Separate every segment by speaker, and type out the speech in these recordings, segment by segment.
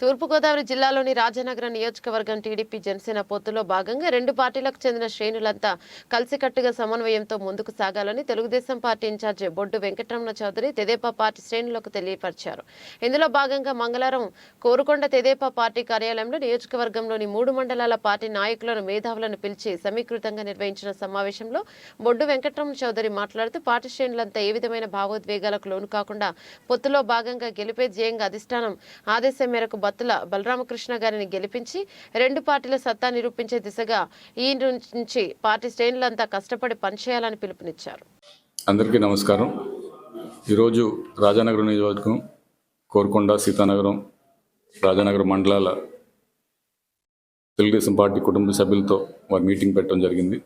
Speaker 1: తూర్పుగోదావరి జిల్లాలోని రాజనగరం నియోజకవర్గం టీడీపీ జనసేన పొత్తులో భాగంగా రెండు పార్టీలకు చెందిన శ్రేణులంతా కలిసికట్టుగా సమన్వయంతో ముందుకు సాగాలని తెలుగుదేశం పార్టీ ఇన్ఛార్జి బొడ్డు వెంకటరమణ చౌదరి తెదేపా పార్టీ శ్రేణులకు తెలియపరిచారు. ఇందులో భాగంగా మంగళవారం కోరుకొండ తెదేపా పార్టీ కార్యాలయంలో నియోజకవర్గంలోని మూడు మండలాల పార్టీ నాయకులను మేధావులను పిలిచి సమీకృతంగా నిర్వహించిన సమావేశంలో బొడ్డు వెంకటరమణ చౌదరి మాట్లాడుతూ పార్టీ శ్రేణులంతా ఏ విధమైన భావోద్వేగాలకు లోను కాకుండా పొత్తులో భాగంగా గెలిపే ధ్యేయంగా అధిష్టానం ఆదేశం మేరకు బత్తుల బలరామకృష్ణ గారిని గెలిపించి రెండు పార్టీల సత్తా నిరూపించే దిశగా ఈ నుంచి పార్టీ శ్రేణులంతా కష్టపడి పనిచేయాలని పిలుపునిచ్చారు.
Speaker 2: అందరికీ నమస్కారం. ఈరోజు రాజానగరం నియోజకవర్గం కోరుకొండ సీతానగరం రాజానగరం మండలాల తెలుగుదేశం పార్టీ కుటుంబ సభ్యులతో వారి మీటింగ్ పెట్టడం జరిగింది.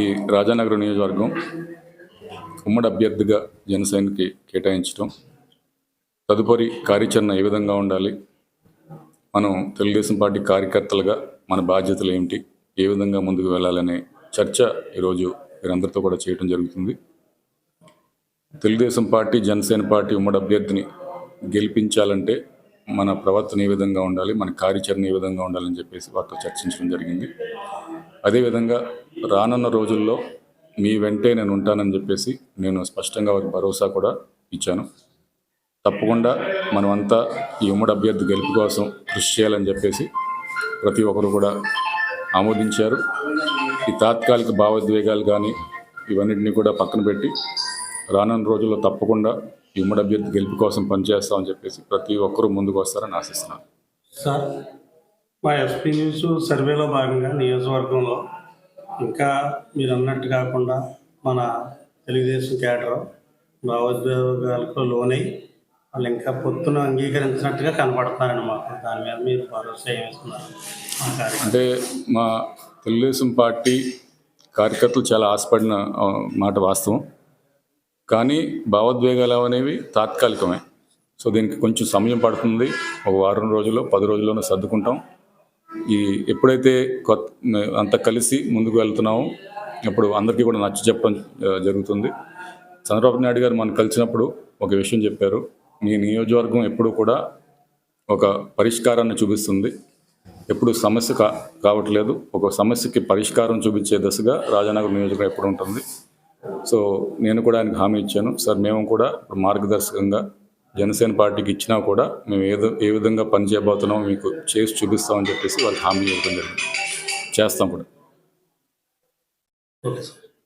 Speaker 2: ఈ రాజానగరం నియోజకవర్గం ఉమ్మడి అభ్యర్థిగా జనసేనకి కేటాయించడం తదుపరి కార్యాచరణ ఏ విధంగా ఉండాలి? మనం తెలుగుదేశం పార్టీ కార్యకర్తలుగా మన బాధ్యతలు ఏమిటి? ఏ విధంగా ముందుకు వెళ్ళాలనే చర్చ ఈరోజు వీరందరితో కూడా చేయడం జరుగుతుంది. తెలుగుదేశం పార్టీ జనసేన పార్టీ ఉమ్మడి అభ్యర్థిని గెలిపించాలంటే మన ప్రవర్తన ఏ విధంగా ఉండాలి? మన కార్యాచరణ ఏ విధంగా ఉండాలని చెప్పేసి వారితో చర్చించడం జరిగింది. అదేవిధంగా రానున్న రోజుల్లో మీ వెంటే నేను ఉంటానని చెప్పేసి నేను స్పష్టంగా వారికి భరోసా కూడా ఇచ్చాను. తప్పకుండా మనమంతా ఈ ఉమ్మడి అభ్యర్థి గెలుపు కోసం కృషి చేయాలని చెప్పేసి ప్రతి ఒక్కరు కూడా ఆమోదించారు. ఈ తాత్కాలిక భావోద్వేగాలు కానీ ఇవన్నిటిని కూడా పక్కన పెట్టి రానున్న రోజుల్లో తప్పకుండా ఈ ఉమ్మడి అభ్యర్థి గెలుపు కోసం పనిచేస్తామని చెప్పేసి ప్రతి ఒక్కరూ ముందుకు వస్తారని ఆశిస్తున్నాను.
Speaker 3: సార్ మా ఎస్పీ న్యూస్ సర్వేలో భాగంగా నియోజకవర్గంలో ఇంకా మీరు అన్నట్టు కాకుండా మన తెలుగుదేశం క్యాడర్ భావోద్వేగాలకు లోనై వాళ్ళు ఇంకా పొత్తును అంగీకరించినట్టుగా కనపడుతున్నారండి మాకు. దాని మీద మీరు భరోసా ఏమిస్తున్నారు
Speaker 2: అంటే మా తెలుగుదేశం పార్టీ కార్యకర్తలు చాలా ఆశపడిన మాట వాస్తవం. కానీ భావోద్వేగాలు అనేవి తాత్కాలికమే. సో దీనికి కొంచెం సమయం పడుతుంది. ఒక వారం రోజుల్లో పది రోజుల్లోనే సర్దుకుంటాం. ఈ ఎప్పుడైతే కొత్త అంతా కలిసి ముందుకు వెళ్తున్నామో అప్పుడు అందరికీ కూడా నచ్చ చెప్పడం జరుగుతుంది. చంద్రబాబు నాయుడు గారు మనం కలిసినప్పుడు ఒక విషయం చెప్పారు. మీ నియోజకవర్గం ఎప్పుడూ కూడా ఒక పరిష్కారాన్ని చూపిస్తుంది. ఎప్పుడు సమస్య కా కావట్లేదు. ఒక సమస్యకి పరిష్కారం చూపించే దశగా రాజానగర్ నియోజకవర్గం ఎప్పుడు ఉంటుంది. సో నేను కూడా ఆయనకు హామీ ఇచ్చాను. సార్ మేము కూడా ఇప్పుడు మార్గదర్శకంగా జనసేన పార్టీకి ఇచ్చినా కూడా మేము ఏదో ఏ విధంగా పనిచేయబోతున్నామో మీకు చేసి చూపిస్తామని చెప్పేసి వాళ్ళకి హామీ ఇవ్వడం జరిగింది. చేస్తాం కూడా.
Speaker 3: Okay sir.